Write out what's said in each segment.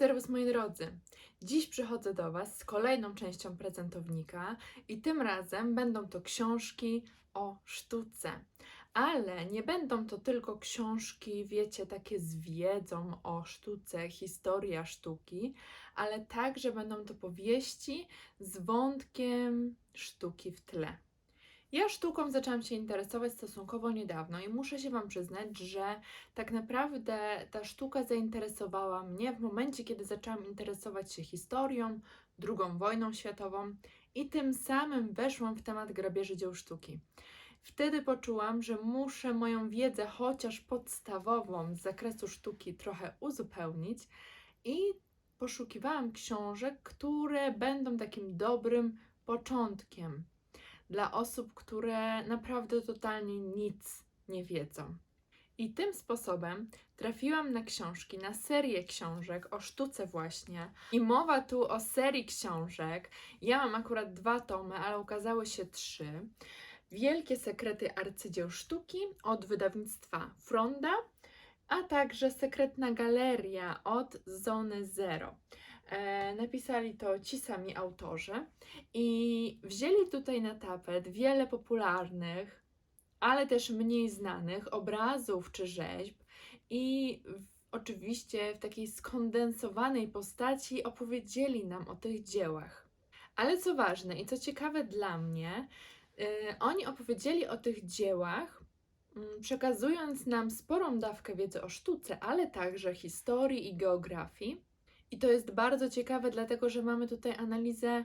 Serwus moi drodzy! Dziś przychodzę do Was z kolejną częścią prezentownika i tym razem będą to książki o sztuce. Ale nie będą to tylko książki, wiecie, takie z wiedzą o sztuce, historia sztuki, ale także będą to powieści z wątkiem sztuki w tle. Ja sztuką zaczęłam się interesować stosunkowo niedawno i muszę się Wam przyznać, że tak naprawdę ta sztuka zainteresowała mnie w momencie, kiedy zaczęłam interesować się historią, II wojną światową i tym samym weszłam w temat grabieży dzieł sztuki. Wtedy poczułam, że muszę moją wiedzę, chociaż podstawową z zakresu sztuki, trochę uzupełnić i poszukiwałam książek, które będą takim dobrym początkiem dla osób, które naprawdę totalnie nic nie wiedzą. I tym sposobem trafiłam na książki, na serię książek o sztuce właśnie. I mowa tu o serii książek. Ja mam akurat dwa tomy, ale ukazały się trzy. Wielkie sekrety arcydzieł sztuki od wydawnictwa Fronda, a także Sekretna Galeria od Zony Zero. E, napisali to ci sami autorzy i wzięli tutaj na tapet wiele popularnych, ale też mniej znanych obrazów czy rzeźb i oczywiście w takiej skondensowanej postaci opowiedzieli nam o tych dziełach. Ale co ważne i co ciekawe dla mnie, y, oni opowiedzieli o tych dziełach, mm, przekazując nam sporą dawkę wiedzy o sztuce, ale także historii i geografii. I to jest bardzo ciekawe, dlatego że mamy tutaj analizę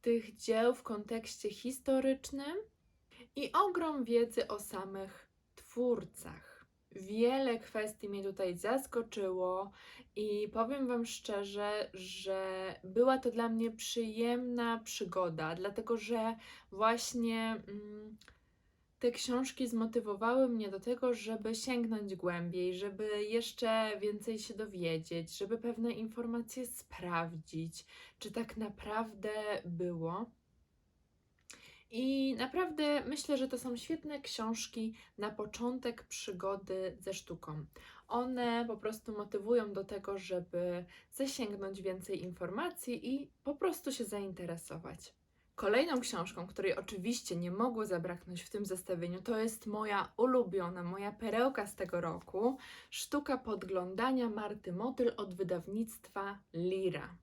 tych dzieł w kontekście historycznym i ogrom wiedzy o samych twórcach. Wiele kwestii mnie tutaj zaskoczyło i powiem Wam szczerze, że była to dla mnie przyjemna przygoda, dlatego że właśnie mm, te książki zmotywowały mnie do tego, żeby sięgnąć głębiej, żeby jeszcze więcej się dowiedzieć, żeby pewne informacje sprawdzić, czy tak naprawdę było. I naprawdę myślę, że to są świetne książki na początek przygody ze sztuką. One po prostu motywują do tego, żeby zasięgnąć więcej informacji i po prostu się zainteresować. Kolejną książką, której oczywiście nie mogło zabraknąć w tym zestawieniu, to jest moja ulubiona, moja perełka z tego roku Sztuka podglądania Marty Motyl od wydawnictwa Lira.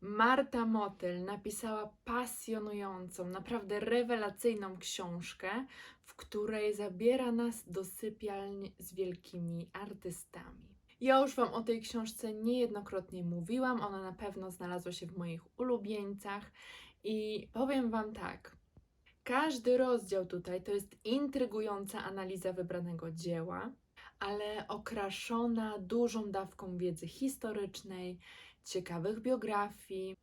Marta Motyl napisała pasjonującą, naprawdę rewelacyjną książkę, w której zabiera nas do sypialń z wielkimi artystami. Ja już Wam o tej książce niejednokrotnie mówiłam, ona na pewno znalazła się w moich ulubieńcach i powiem Wam tak. Każdy rozdział tutaj to jest intrygująca analiza wybranego dzieła, ale okraszona dużą dawką wiedzy historycznej, ciekawych biografii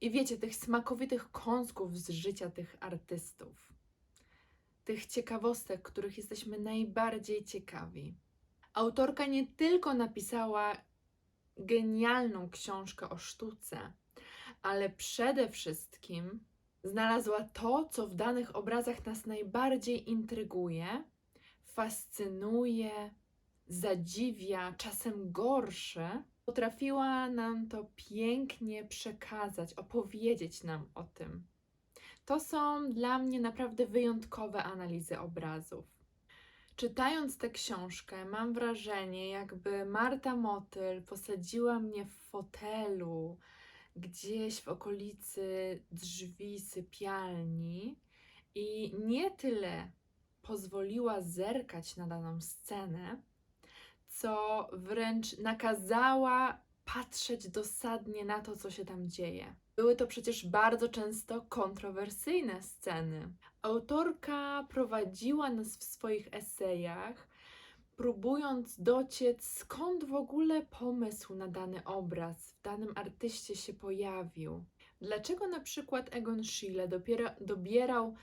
i wiecie, tych smakowitych kąsków z życia tych artystów. Tych ciekawostek, których jesteśmy najbardziej ciekawi. Autorka nie tylko napisała genialną książkę o sztuce, ale przede wszystkim znalazła to, co w danych obrazach nas najbardziej intryguje, fascynuje, zadziwia, czasem gorsze. Potrafiła nam to pięknie przekazać, opowiedzieć nam o tym. To są dla mnie naprawdę wyjątkowe analizy obrazów. Czytając tę książkę, mam wrażenie, jakby Marta Motyl posadziła mnie w fotelu, gdzieś w okolicy drzwi sypialni i nie tyle pozwoliła zerkać na daną scenę, co wręcz nakazała patrzeć dosadnie na to, co się tam dzieje. Były to przecież bardzo często kontrowersyjne sceny. Autorka prowadziła nas w swoich esejach próbując dociec, skąd w ogóle pomysł na dany obraz w danym artyście się pojawił. Dlaczego na przykład Egon Schiele dopiero, dobierał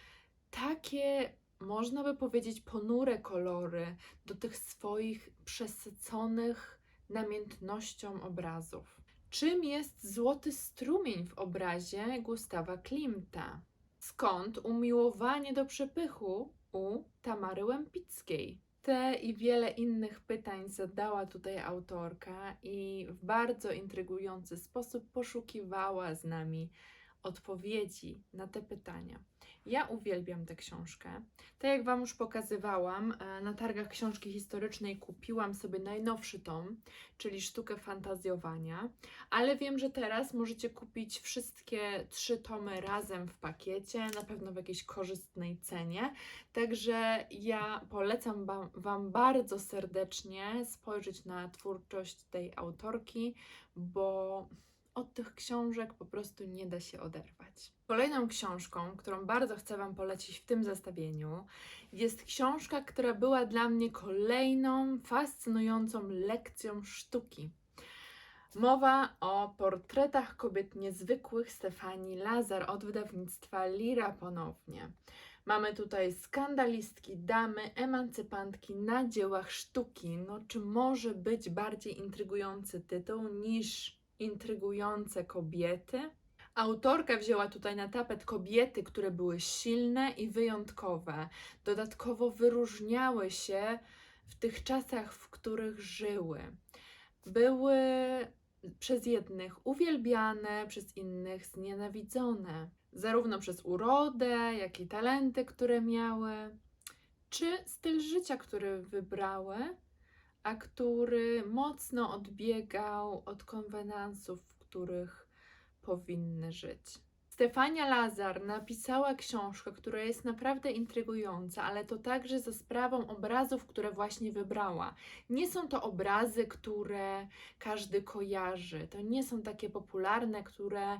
takie, można by powiedzieć, ponure kolory do tych swoich przesyconych namiętnością obrazów? Czym jest złoty strumień w obrazie Gustawa Klimta? Skąd umiłowanie do przepychu u Tamary Łępickiej? Te i wiele innych pytań zadała tutaj autorka i w bardzo intrygujący sposób poszukiwała z nami odpowiedzi na te pytania. Ja uwielbiam tę książkę. Tak jak Wam już pokazywałam, e, na targach książki historycznej kupiłam sobie najnowszy tom, czyli Sztukę Fantazjowania, ale wiem, że teraz możecie kupić wszystkie trzy tomy razem w pakiecie, na pewno w jakiejś korzystnej cenie. Także ja polecam wam, wam bardzo serdecznie spojrzeć na twórczość tej autorki, bo od tych książek po prostu nie da się oderwać. Kolejną książką, którą bardzo chcę Wam polecić w tym zestawieniu, jest książka, która była dla mnie kolejną fascynującą lekcją sztuki. Mowa o portretach kobiet niezwykłych Stefanii Lazar od wydawnictwa Lira ponownie. Mamy tutaj skandalistki, damy, emancypantki na dziełach sztuki. No, czy może być bardziej intrygujący tytuł niż intrygujące kobiety? Autorka wzięła tutaj na tapet kobiety, które były silne i wyjątkowe. Dodatkowo wyróżniały się w tych czasach, w których żyły. Były przez jednych uwielbiane, przez innych znienawidzone, zarówno przez urodę, jak i talenty, które miały, czy styl życia, który wybrały, a który mocno odbiegał od konwenansów, w których powinny żyć. Stefania Lazar napisała książkę, która jest naprawdę intrygująca, ale to także za sprawą obrazów, które właśnie wybrała. Nie są to obrazy, które każdy kojarzy. To nie są takie popularne, które,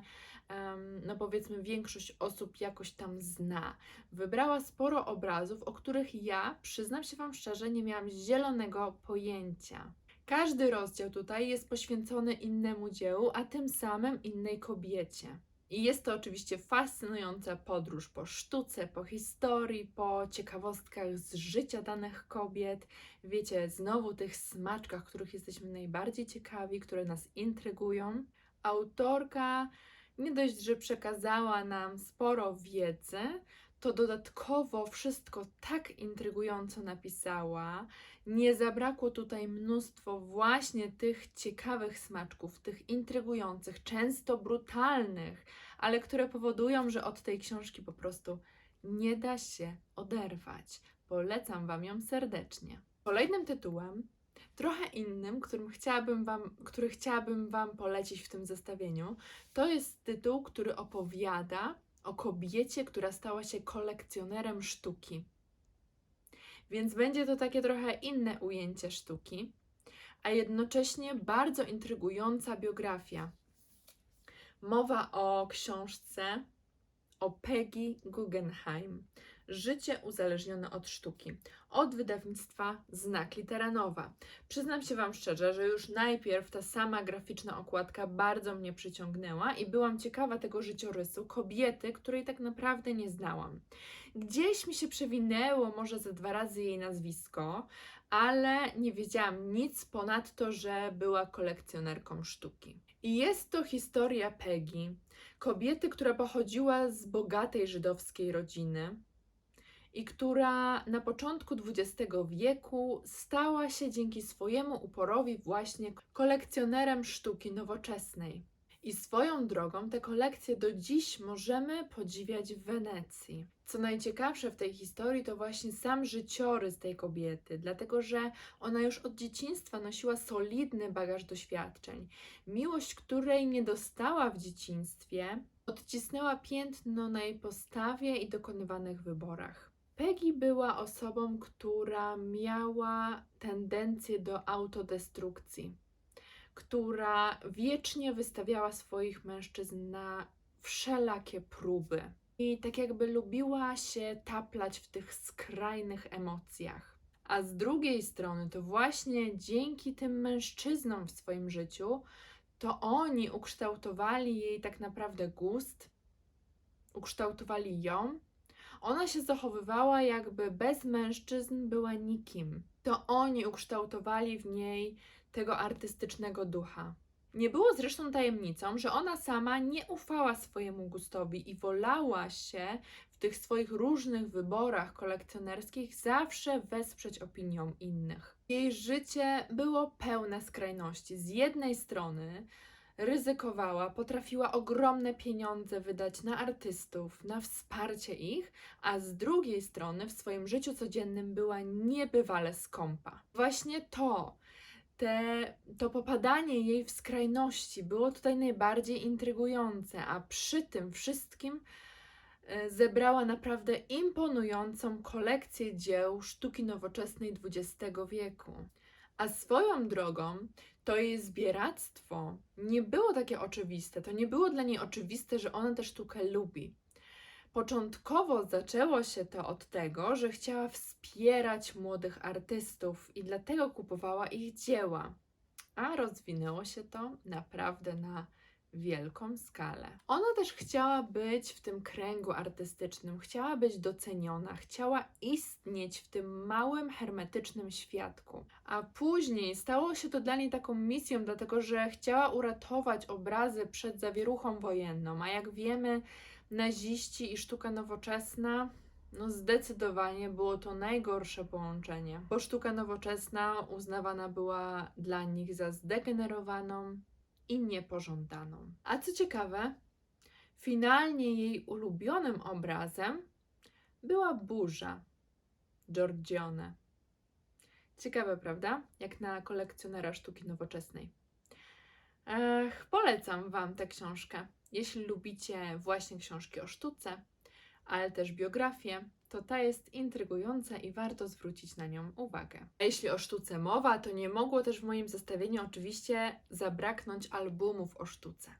no powiedzmy, większość osób jakoś tam zna. Wybrała sporo obrazów, o których ja, przyznam się Wam szczerze, nie miałam zielonego pojęcia. Każdy rozdział tutaj jest poświęcony innemu dziełu, a tym samym innej kobiecie. I jest to oczywiście fascynująca podróż po sztuce, po historii, po ciekawostkach z życia danych kobiet. Wiecie, znowu tych smaczkach, których jesteśmy najbardziej ciekawi, które nas intrygują. Autorka nie dość, że przekazała nam sporo wiedzy, to dodatkowo wszystko tak intrygująco napisała. Nie zabrakło tutaj mnóstwo właśnie tych ciekawych smaczków, tych intrygujących, często brutalnych, ale które powodują, że od tej książki po prostu nie da się oderwać. Polecam Wam ją serdecznie. Kolejnym tytułem, trochę innym, którym chciałabym wam, który chciałabym Wam polecić w tym zestawieniu, to jest tytuł, który opowiada o kobiecie, która stała się kolekcjonerem sztuki. Więc będzie to takie trochę inne ujęcie sztuki, a jednocześnie bardzo intrygująca biografia. Mowa o książce o Peggy Guggenheim. Życie uzależnione od sztuki. Od wydawnictwa Znak Litera Nowa. Przyznam się Wam szczerze, że już najpierw ta sama graficzna okładka bardzo mnie przyciągnęła i byłam ciekawa tego życiorysu kobiety, której tak naprawdę nie znałam. Gdzieś mi się przewinęło może ze dwa razy jej nazwisko, ale nie wiedziałam nic ponadto, że była kolekcjonerką sztuki. I jest to historia Peggy, kobiety, która pochodziła z bogatej żydowskiej rodziny i która na początku XX wieku stała się dzięki swojemu uporowi właśnie kolekcjonerem sztuki nowoczesnej. I swoją drogą te kolekcje do dziś możemy podziwiać w Wenecji. Co najciekawsze w tej historii to właśnie sam życiorys tej kobiety, dlatego że ona już od dzieciństwa nosiła solidny bagaż doświadczeń. Miłość, której nie dostała w dzieciństwie, odcisnęła piętno na jej postawie i dokonywanych wyborach. Peggy była osobą, która miała tendencję do autodestrukcji, która wiecznie wystawiała swoich mężczyzn na wszelakie próby. I tak jakby lubiła się taplać w tych skrajnych emocjach. A z drugiej strony, to właśnie dzięki tym mężczyznom w swoim życiu, to oni ukształtowali jej tak naprawdę gust, ukształtowali ją ona się zachowywała, jakby bez mężczyzn była nikim. To oni ukształtowali w niej tego artystycznego ducha. Nie było zresztą tajemnicą, że ona sama nie ufała swojemu gustowi i wolała się w tych swoich różnych wyborach kolekcjonerskich zawsze wesprzeć opinią innych. Jej życie było pełne skrajności. Z jednej strony ryzykowała, potrafiła ogromne pieniądze wydać na artystów, na wsparcie ich, a z drugiej strony w swoim życiu codziennym była niebywale skąpa. Właśnie to, te, to popadanie jej w skrajności było tutaj najbardziej intrygujące, a przy tym wszystkim e, zebrała naprawdę imponującą kolekcję dzieł sztuki nowoczesnej XX wieku. A swoją drogą to jej zbieractwo nie było takie oczywiste. To nie było dla niej oczywiste, że ona tę sztukę lubi. Początkowo zaczęło się to od tego, że chciała wspierać młodych artystów i dlatego kupowała ich dzieła. A rozwinęło się to naprawdę na wielką skalę. Ona też chciała być w tym kręgu artystycznym, chciała być doceniona, chciała istnieć w tym małym, hermetycznym światku. A później stało się to dla niej taką misją, dlatego że chciała uratować obrazy przed zawieruchą wojenną, a jak wiemy, naziści i sztuka nowoczesna. No zdecydowanie było to najgorsze połączenie, bo sztuka nowoczesna uznawana była dla nich za zdegenerowaną, i niepożądaną. A co ciekawe, finalnie jej ulubionym obrazem była burza Giorgione. Ciekawe, prawda? Jak na kolekcjonera sztuki nowoczesnej. Ech, polecam Wam tę książkę. Jeśli lubicie właśnie książki o sztuce, ale też biografię, to ta jest intrygująca i warto zwrócić na nią uwagę. A jeśli o sztuce mowa, to nie mogło też w moim zestawieniu oczywiście zabraknąć albumów o sztuce.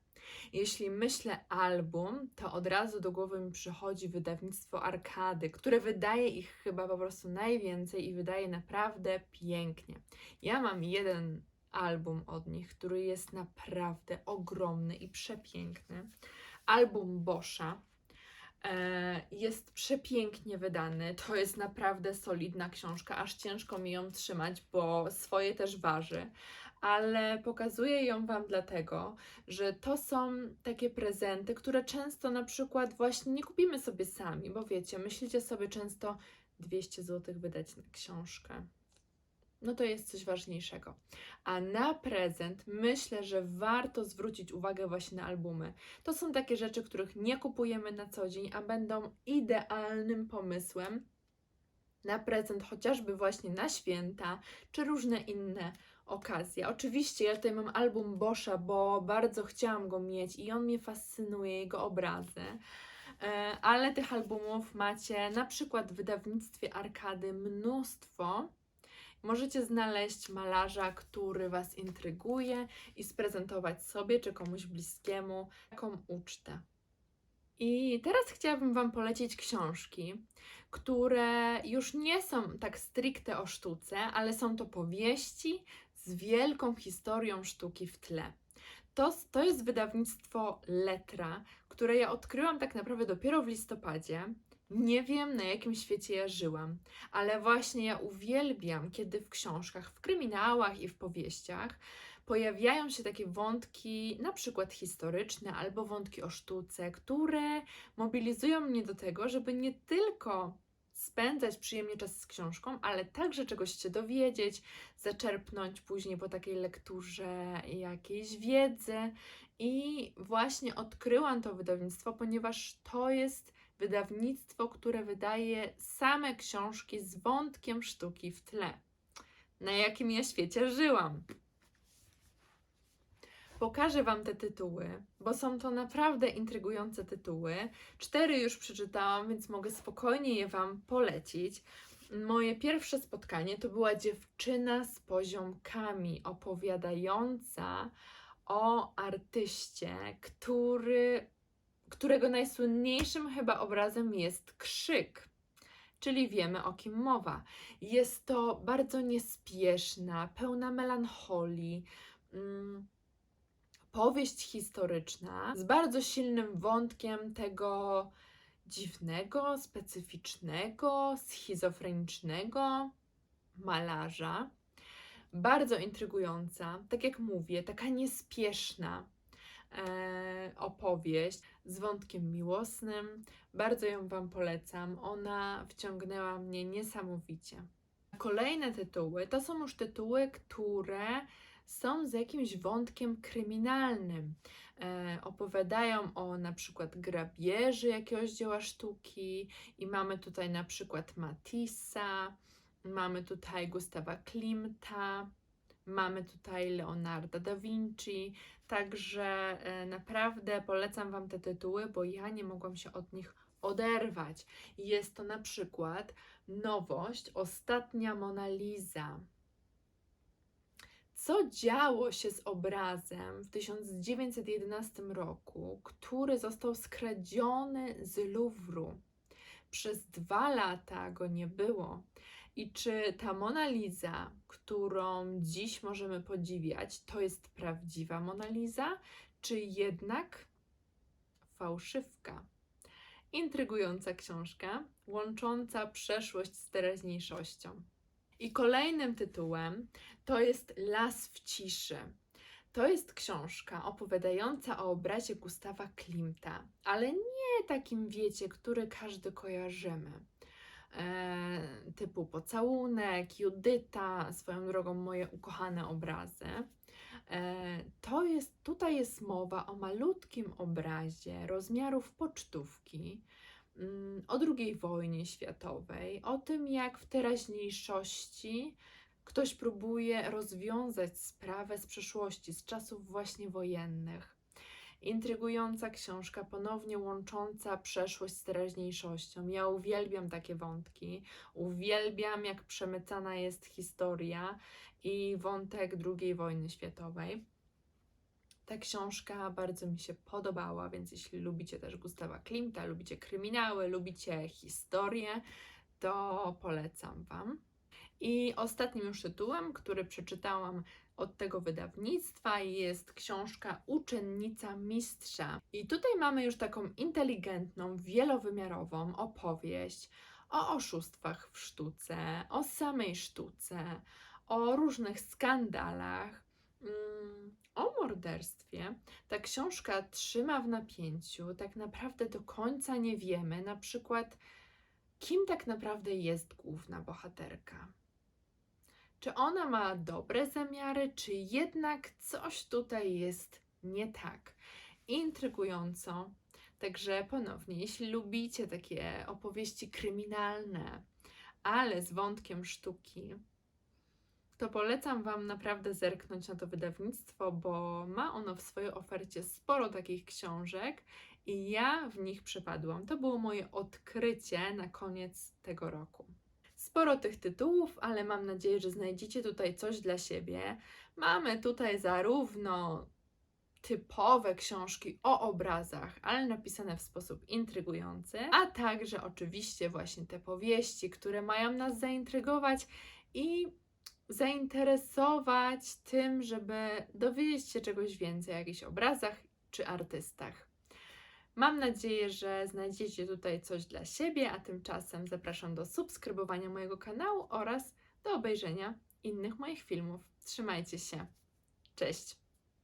Jeśli myślę album, to od razu do głowy mi przychodzi wydawnictwo Arkady, które wydaje ich chyba po prostu najwięcej i wydaje naprawdę pięknie. Ja mam jeden album od nich, który jest naprawdę ogromny i przepiękny. Album Boscha jest przepięknie wydany. To jest naprawdę solidna książka, aż ciężko mi ją trzymać, bo swoje też waży. Ale pokazuję ją Wam dlatego, że to są takie prezenty, które często na przykład właśnie nie kupimy sobie sami, bo wiecie, myślicie sobie często 200 zł wydać na książkę no to jest coś ważniejszego. A na prezent myślę, że warto zwrócić uwagę właśnie na albumy. To są takie rzeczy, których nie kupujemy na co dzień, a będą idealnym pomysłem na prezent, chociażby właśnie na święta czy różne inne okazje. Oczywiście ja tutaj mam album Boscha, bo bardzo chciałam go mieć i on mnie fascynuje, jego obrazy. E, ale tych albumów macie na przykład w wydawnictwie Arkady mnóstwo Możecie znaleźć malarza, który Was intryguje i sprezentować sobie czy komuś bliskiemu taką ucztę. I teraz chciałabym Wam polecić książki, które już nie są tak stricte o sztuce, ale są to powieści z wielką historią sztuki w tle. To, to jest wydawnictwo Letra, które ja odkryłam tak naprawdę dopiero w listopadzie. Nie wiem, na jakim świecie ja żyłam, ale właśnie ja uwielbiam, kiedy w książkach, w kryminałach i w powieściach pojawiają się takie wątki, na przykład historyczne albo wątki o sztuce, które mobilizują mnie do tego, żeby nie tylko spędzać przyjemnie czas z książką, ale także czegoś się dowiedzieć, zaczerpnąć później po takiej lekturze jakiejś wiedzy. I właśnie odkryłam to wydawnictwo, ponieważ to jest wydawnictwo, które wydaje same książki z wątkiem sztuki w tle. Na jakim ja świecie żyłam? Pokażę Wam te tytuły, bo są to naprawdę intrygujące tytuły. Cztery już przeczytałam, więc mogę spokojnie je Wam polecić. Moje pierwsze spotkanie to była dziewczyna z poziomkami, opowiadająca o artyście, który którego najsłynniejszym chyba obrazem jest krzyk. Czyli wiemy o kim mowa. Jest to bardzo niespieszna, pełna melancholii, mm, powieść historyczna z bardzo silnym wątkiem tego dziwnego, specyficznego, schizofrenicznego malarza. Bardzo intrygująca, tak jak mówię, taka niespieszna opowieść z wątkiem miłosnym. Bardzo ją Wam polecam. Ona wciągnęła mnie niesamowicie. Kolejne tytuły to są już tytuły, które są z jakimś wątkiem kryminalnym. E, opowiadają o na przykład grabieży jakiegoś dzieła sztuki i mamy tutaj na przykład Matissa, mamy tutaj Gustawa Klimta, mamy tutaj Leonarda da Vinci, także e, naprawdę polecam Wam te tytuły, bo ja nie mogłam się od nich oderwać. Jest to na przykład nowość Ostatnia Mona Lisa. Co działo się z obrazem w 1911 roku, który został skradziony z Louvru? Przez dwa lata go nie było. I czy ta Mona Lisa, którą dziś możemy podziwiać, to jest prawdziwa Mona Lisa, czy jednak fałszywka? Intrygująca książka, łącząca przeszłość z teraźniejszością. I kolejnym tytułem to jest Las w ciszy. To jest książka opowiadająca o obrazie Gustawa Klimta, ale nie takim, wiecie, który każdy kojarzymy. E, typu Pocałunek, Judyta, swoją drogą moje ukochane obrazy. E, to jest, tutaj jest mowa o malutkim obrazie rozmiarów pocztówki mm, o II wojnie światowej, o tym jak w teraźniejszości ktoś próbuje rozwiązać sprawę z przeszłości, z czasów właśnie wojennych. Intrygująca książka, ponownie łącząca przeszłość z teraźniejszością. Ja uwielbiam takie wątki. Uwielbiam, jak przemycana jest historia i wątek II wojny światowej. Ta książka bardzo mi się podobała, więc jeśli lubicie też Gustawa Klimta, lubicie kryminały, lubicie historię, to polecam Wam. I ostatnim już tytułem, który przeczytałam od tego wydawnictwa, jest książka Uczennica Mistrza. I tutaj mamy już taką inteligentną, wielowymiarową opowieść o oszustwach w sztuce, o samej sztuce, o różnych skandalach, mm, o morderstwie. Ta książka trzyma w napięciu, tak naprawdę do końca nie wiemy, na przykład, kim tak naprawdę jest główna bohaterka. Czy ona ma dobre zamiary, czy jednak coś tutaj jest nie tak? Intrygująco. Także ponownie, jeśli lubicie takie opowieści kryminalne, ale z wątkiem sztuki, to polecam Wam naprawdę zerknąć na to wydawnictwo, bo ma ono w swojej ofercie sporo takich książek i ja w nich przepadłam. To było moje odkrycie na koniec tego roku. Sporo tych tytułów, ale mam nadzieję, że znajdziecie tutaj coś dla siebie. Mamy tutaj zarówno typowe książki o obrazach, ale napisane w sposób intrygujący, a także oczywiście właśnie te powieści, które mają nas zaintrygować i zainteresować tym, żeby dowiedzieć się czegoś więcej o jakichś obrazach czy artystach. Mam nadzieję, że znajdziecie tutaj coś dla siebie, a tymczasem zapraszam do subskrybowania mojego kanału oraz do obejrzenia innych moich filmów. Trzymajcie się. Cześć!